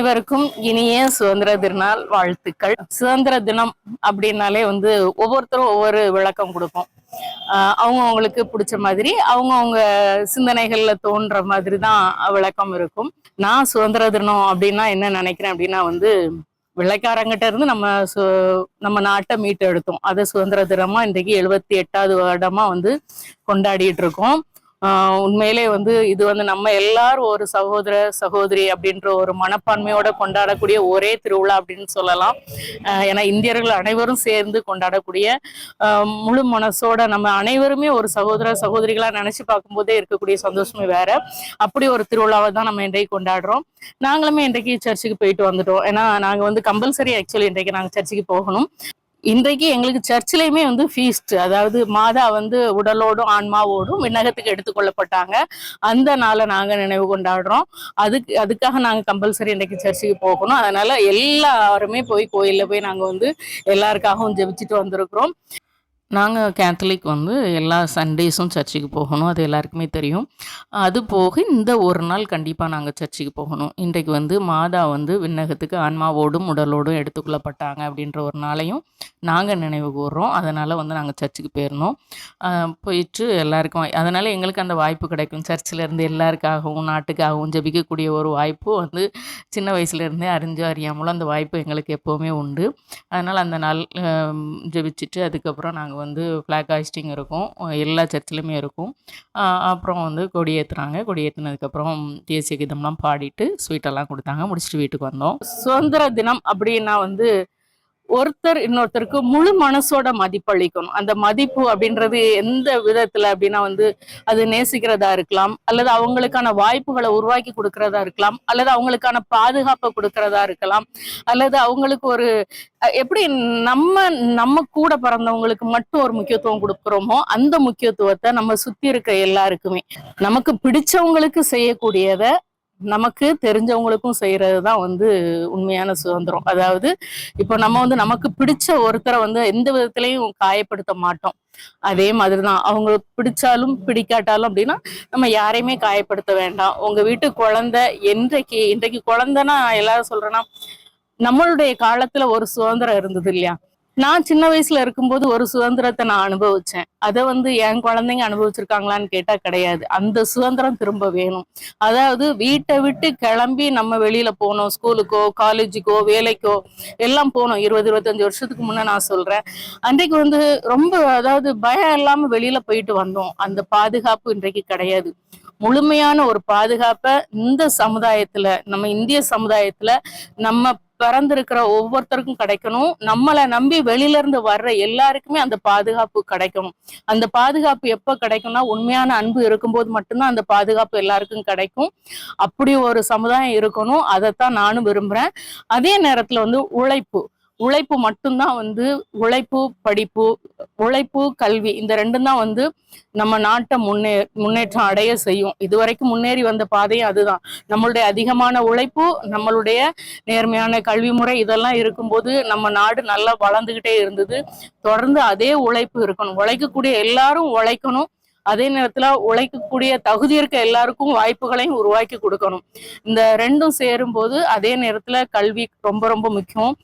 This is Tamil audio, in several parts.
அனைவருக்கும் இனிய சுதந்திர திருநாள் வாழ்த்துக்கள். சுதந்திர தினம் அப்படின்னாலே வந்து ஒவ்வொருத்தரும் ஒவ்வொரு விளக்கம் கொடுப்போம். அவங்க அவங்களுக்கு பிடிச்ச மாதிரி அவங்க அவங்க சிந்தனைகள்ல தோன்ற மாதிரி தான் விளக்கம் இருக்கும். நான் சுதந்திர தினம் அப்படின்னா என்ன நினைக்கிறேன் அப்படின்னா வந்து வெள்ளைக்காரங்கிட்ட இருந்து நம்ம சு நம்ம நாட்டை மீட்டு எடுத்தோம் அதை சுதந்திர தினமா இன்றைக்கு எழுபத்தி எட்டாவது வருடமா வந்து கொண்டாடிட்டு இருக்கோம். உண்மையிலே வந்து இது வந்து நம்ம எல்லாரும் ஒரு சகோதர சகோதரி அப்படின்ற ஒரு மனப்பான்மையோட கொண்டாடக்கூடிய ஒரே திருவிழா அப்படின்னு சொல்லலாம். ஆஹ் ஏன்னா இந்தியர்கள் அனைவரும் சேர்ந்து கொண்டாடக்கூடிய ஆஹ் முழு மனசோட நம்ம அனைவருமே ஒரு சகோதர சகோதரிகளா நினைச்சு பார்க்கும்போதே இருக்கக்கூடிய சந்தோஷமே வேற. அப்படி ஒரு திருவிழாவை தான் நம்ம இன்றைக்கு கொண்டாடுறோம். நாங்களுமே இன்றைக்கு சர்ச்சுக்கு போயிட்டு வந்துட்டோம். ஏன்னா நாங்க வந்து கம்பல்சரி ஆக்சுவலி இன்றைக்கு நாங்க சர்ச்சுக்கு போகணும். இன்றைக்கு எங்களுக்கு சர்ச்சிலையுமே வந்து ஃபீஸ்ட் அதாவது மாதா வந்து உடலோடும் ஆன்மாவோடும் விண்ணகத்துக்கு எடுத்துக்கொள்ளப்பட்டாங்க அந்த நாளை நாங்கள் நினைவு கொண்டாடுறோம். அதுக்கு அதுக்காக நாங்கள் கம்பல்சரி இன்றைக்கு சர்ச்சுக்கு போகணும். அதனால எல்லாருமே போய் கோயிலில் போய் நாங்கள் வந்து எல்லாருக்காகவும் ஜெபிச்சுட்டு வந்திருக்கிறோம். நாங்கள் கேத்தலிக் வந்து எல்லா சண்டேஸும் சர்ச்சுக்கு போகணும். அது எல்லாருக்குமே தெரியும். அது போக இந்த ஒரு நாள் கண்டிப்பாக நாங்கள் சர்ச்சுக்கு போகணும். இன்றைக்கு வந்து மாதா வந்து விண்ணகத்துக்கு ஆன்மாவோடும் உடலோடும் எடுத்துக்கொள்ளப்பட்டாங்க அப்படின்ற ஒரு நாளையும் நாங்கள் நினைவு கூறுறோம் அதனால் வந்து நாங்கள் சர்ச்சுக்கு போயிருந்தோம். போயிட்டு எல்லாருக்கும் அதனால் எங்களுக்கு அந்த வாய்ப்பு கிடைக்கும். சர்ச்சில் இருந்து எல்லாருக்காகவும் நாட்டுக்காகவும் ஜெபிக்கக்கூடிய ஒரு வாய்ப்பு வந்து சின்ன வயசுலேருந்தே அறிஞ்சோ அறியாமலும் அந்த வாய்ப்பு எங்களுக்கு எப்போவுமே உண்டு. அதனால் அந்த நாள் ஜபிச்சுட்டு அதுக்கப்புறம் நாங்கள் வந்து ஃப்ளாக் ஹாய்ஸ்டிங் இருக்கும். எல்லா சர்ச்சிலுமே இருக்கும். அப்புறம் வந்து கொடி ஏற்றுனாங்க கொடி ஏற்றுனதுக்கப்புறம் தேசிய கீதம்லாம் பாடிட்டு ஸ்வீட்டெல்லாம் கொடுத்தாங்க. முடிச்சுட்டு வீட்டுக்கு வந்தோம். சுதந்திர தினம் அப்படின்னா வந்து ஒருத்தர் இன்னொருத்தருக்கு முழு மனசோட மதிப்பளிக்கணும். அந்த மதிப்பு அப்படின்றது எந்த விதத்துல அப்படின்னா வந்து அது நேசிக்கிறதா இருக்கலாம் அல்லது அவங்களுக்கான வாய்ப்புகளை உருவாக்கி கொடுக்கறதா இருக்கலாம் அல்லது அவங்களுக்கான பாதுகாப்பை கொடுக்கறதா இருக்கலாம் அல்லது அவங்களுக்கு ஒரு எப்படி நம்ம நம்ம கூட பிறந்தவங்களுக்கு மட்டும் ஒரு முக்கியத்துவம் கொடுக்குறோமோ அந்த முக்கியத்துவத்தை நம்ம சுத்தி இருக்க எல்லாருக்குமே. நமக்கு பிடிச்சவங்களுக்கு செய்யக்கூடியதை நமக்கு தெரிஞ்சவங்களுக்கும் செய்யறது தான் வந்து உண்மையான சுதந்திரம். அதாவது இப்போ நம்ம வந்து நமக்கு பிடிச்ச ஒருத்தரை வந்து எந்த விதத்திலையும் காயப்படுத்த மாட்டோம். அதே மாதிரிதான் அவங்களுக்கு பிடிச்சாலும் பிடிக்காட்டாலும் அப்படின்னா நம்ம யாரையுமே காயப்படுத்த வேண்டாம். உங்க வீட்டு குழந்தை என்றைக்கு இன்றைக்கு குழந்தைன்னா எல்லாரும் சொல்றேன்னா நம்மளுடைய காலத்துல ஒரு சுதந்திரம் இருந்தது இல்லையா? நான் சின்ன வயசுல இருக்கும்போது ஒரு சுதந்திரத்தை நான் அனுபவிச்சேன். அதை வந்து என் குழந்தைங்க அனுபவிச்சிருக்காங்களான்னு கேட்டா கிடையாது. அந்த சுதந்திரம் திரும்ப வேணும். அதாவது வீட்டை விட்டு கிளம்பி நம்ம வெளியில போனோம். ஸ்கூலுக்கோ காலேஜுக்கோ வேலைக்கோ எல்லாம் போனோம். இருபது இருபத்தஞ்சு வருஷத்துக்கு முன்ன நான் சொல்றேன். அன்றைக்கு வந்து ரொம்ப அதாவது பயம் இல்லாம வெளியில போயிட்டு வந்தோம். அந்த பாதுகாப்பு இன்றைக்கு கிடையாது. முழுமையான ஒரு பாதுகாப்பை இந்த சமுதாயத்துல நம்ம இந்திய சமுதாயத்துல நம்ம பிறந்திருக்கிற ஒவ்வொருத்தருக்கும் கிடைக்கணும். நம்மளை நம்பி வெளியில இருந்து வர்ற எல்லாருக்குமே அந்த பாதுகாப்பு கிடைக்கணும். அந்த பாதுகாப்பு எப்ப கிடைக்கும்னா உண்மையான அன்பு இருக்கும்போது மட்டும்தான் அந்த பாதுகாப்பு எல்லாருக்கும் கிடைக்கும். அப்படி ஒரு சமுதாயம் இருக்கணும். அதைத்தான் நானும் விரும்புறேன். அதே நேரத்துல வந்து உழைப்பு. உழைப்பு மட்டும்தான் வந்து உழைப்பு படிப்பு உழைப்பு கல்வி இந்த ரெண்டும் தான் வந்து நம்ம நாட்டை முன்னே முன்னேற்றம் அடைய செய்யும். இதுவரைக்கும் முன்னேறி வந்த பாதையும் அதுதான். நம்மளுடைய அதிகமான உழைப்பு நம்மளுடைய நேர்மையான கல்வி முறை இதெல்லாம் இருக்கும்போது நம்ம நாடு நல்லா வளர்ந்துகிட்டே இருந்தது. தொடர்ந்து அதே உழைப்பு இருக்கணும். உழைக்கக்கூடிய எல்லாரும் உழைக்கணும். அதே நேரத்துல உழைக்கக்கூடிய தகுதி இருக்க எல்லாருக்கும் வாய்ப்புகளையும் உருவாக்கி கொடுக்கணும். இந்த ரெண்டும் சேரும்போது அதே நேரத்துல கல்வி ரொம்ப ரொம்ப முக்கியம்.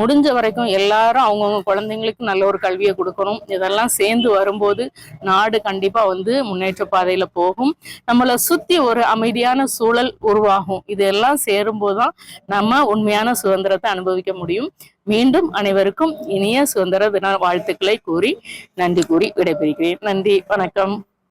முடிஞ்ச வரைக்கும் எல்லாரும் அவங்கவுங்க குழந்தைங்களுக்கு நல்ல ஒரு கல்வியை கொடுக்கணும். இதெல்லாம் சேர்ந்து வரும்போது நாடு கண்டிப்பா வந்து முன்னேற்ற பாதையில போகும். நம்மளை சுத்தி ஒரு அமைதியான சூழல் உருவாகும். இதெல்லாம் சேரும்போது தான் நம்ம உண்மையான சுதந்திரத்தை அனுபவிக்க முடியும். மீண்டும் அனைவருக்கும் இனிய சுதந்திர தின வாழ்த்துக்களை கூறி நன்றி கூறி விடைபெறுகிறேன். நன்றி. வணக்கம்.